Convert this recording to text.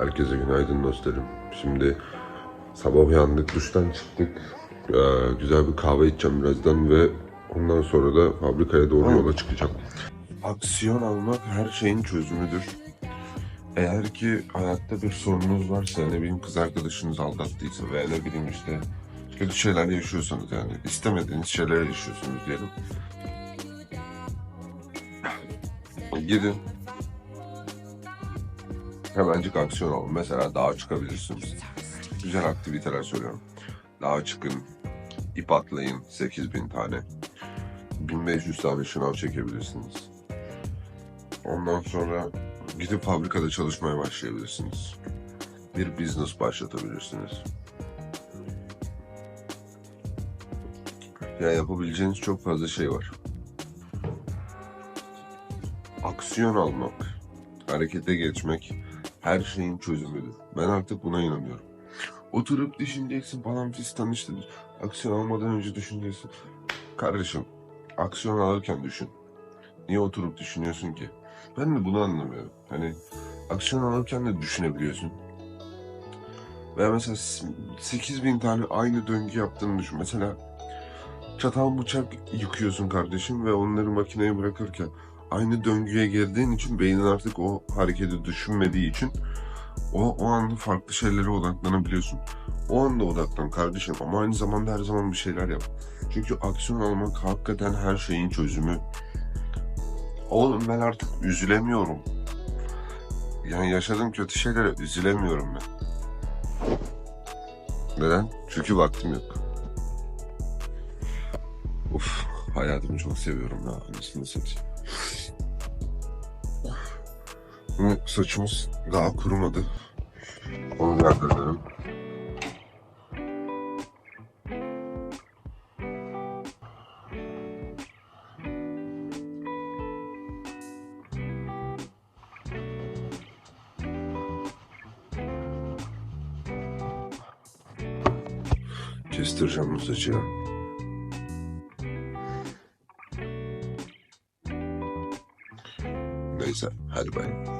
Herkese günaydın dostlarım. Şimdi sabah uyandık, duştan çıktık. Ee, güzel bir kahve içeceğim birazdan ve ondan sonra da fabrikaya doğru yola çıkacağım. Aksiyon almak her şeyin çözümüdür. Eğer ki hayatta bir sorununuz varsa, ne bileyim kız arkadaşınız aldattıysa veya ne bileyim işte kötü şeyler yaşıyorsanız yani istemediğiniz şeyler yaşıyorsunuz diyelim. Gidin. Hemencik aksiyon alın. Mesela dağa çıkabilirsiniz. Güzel aktiviteler söylüyorum. Dağa çıkın, ip atlayın 8000 tane. 1500 tane şınav çekebilirsiniz. Ondan sonra gidip fabrikada çalışmaya başlayabilirsiniz. Bir business başlatabilirsiniz. Ya yapabileceğiniz çok fazla şey var. Aksiyon almak, harekete geçmek her şeyin çözümüdür. Ben artık buna inanıyorum. Oturup düşüneceksin falan fistan işte. Aksiyon almadan önce düşüneceksin. Kardeşim, aksiyon alırken düşün. Niye oturup düşünüyorsun ki? Ben de bunu anlamıyorum. Hani aksiyon alırken de düşünebiliyorsun. Veya mesela 8000 tane aynı döngü yaptığını düşün. Mesela çatal bıçak yıkıyorsun kardeşim ve onları makineye bırakırken aynı döngüye girdiğin için beynin artık o hareketi düşünmediği için o, o anda farklı şeylere odaklanabiliyorsun. O anda odaklan kardeşim ama aynı zamanda her zaman bir şeyler yap. Çünkü aksiyon almak hakikaten her şeyin çözümü. Oğlum ben artık üzülemiyorum. Yani yaşadığım kötü şeylere üzülemiyorum ben. Neden? Çünkü vaktim yok. Uf, hayatımı çok seviyorum ya. Anasını satayım. Ama saçımız daha kurumadı. Onu yardırırım. Kestireceğim bu saçı. गई सर हर भाई